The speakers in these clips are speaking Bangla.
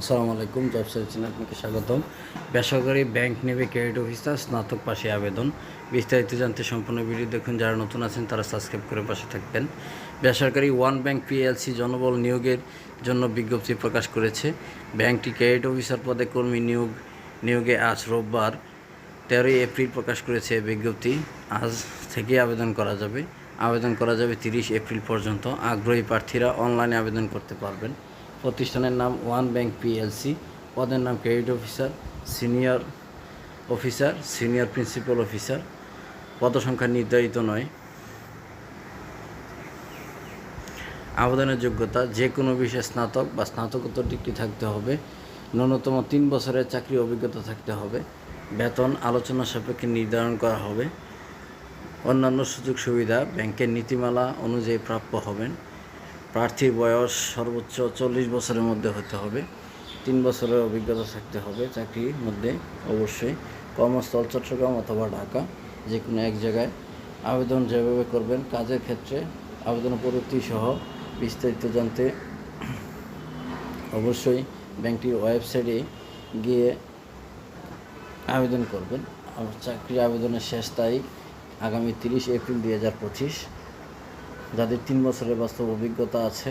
আসসালামু আলাইকুম, জব সার্চিনে আপনাকে স্বাগতম। বেসরকারি ব্যাংক নেবে ক্রেডিট অফিসার, স্নাতক পাশে আবেদন। বিস্তারিত জানতে সম্পূর্ণ ভিডিও দেখুন। যারা নতুন আছেন, তারা সাবস্ক্রাইব করে পাশে থাকবেন। বেসরকারি ওয়ান ব্যাংক পিএলসি জনবল নিয়োগের জন্য বিজ্ঞপ্তি প্রকাশ করেছে। ব্যাংকটি ক্রেডিট অফিসার পদে কর্মী নিয়োগ, নিয়োগে আজ রোববার তেরোই এপ্রিল প্রকাশ করেছে বিজ্ঞপ্তি। আজ থেকে আবেদন করা যাবে। আবেদন করা যাবে তিরিশ এপ্রিল পর্যন্ত। আগ্রহী প্রার্থীরা অনলাইনে আবেদন করতে পারবেন। প্রতিষ্ঠানের নাম ওয়ান ব্যাংক পিএলসি, পদের নাম credit officer, senior officer, senior principal officer. পদসংখ্যা নির্ধারিত নয়। আবেদনের যোগ্যতা, যে কোনো বিষয়ে স্নাতক বা স্নাতকোত্তর ডিগ্রি থাকতে হবে। ন্যূনতম তিন বছরের চাকরি অভিজ্ঞতা থাকতে হবে। বেতন আলোচনা সাপেক্ষে নির্ধারণ করা হবে। অন্যান্য সুযোগ সুবিধা, ব্যাংকের নীতিমালা অনুযায়ী প্রাপ্য হবেন। প্রার্থীর বয়স সর্বোচ্চ চল্লিশ বছরের মধ্যে হতে হবে। তিন বছরের অভিজ্ঞতা থাকতে হবে চাকরির মধ্যে, অবশ্যই। কর্মস্থল চট্টগ্রাম অথবা ঢাকা যে কোনো এক জায়গায় আবেদন যেভাবে করবেন, কাজের ক্ষেত্রে আবেদন প্রযুক্তি সহ বিস্তারিত জানতে অবশ্যই ব্যাংকটির ওয়েবসাইটে গিয়ে আবেদন করবেন। চাকরি আবেদনের শেষ তারিখ আগামী তিরিশ এপ্রিল দুই হাজার পঁচিশ। যাদের তিন বছরের বাস্তব অভিজ্ঞতা আছে,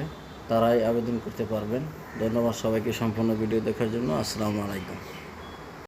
তারাই আবেদন করতে পারবেন। ধন্যবাদ সবাইকে সম্পূর্ণ ভিডিও দেখার জন্য। আসসালামু আলাইকুম।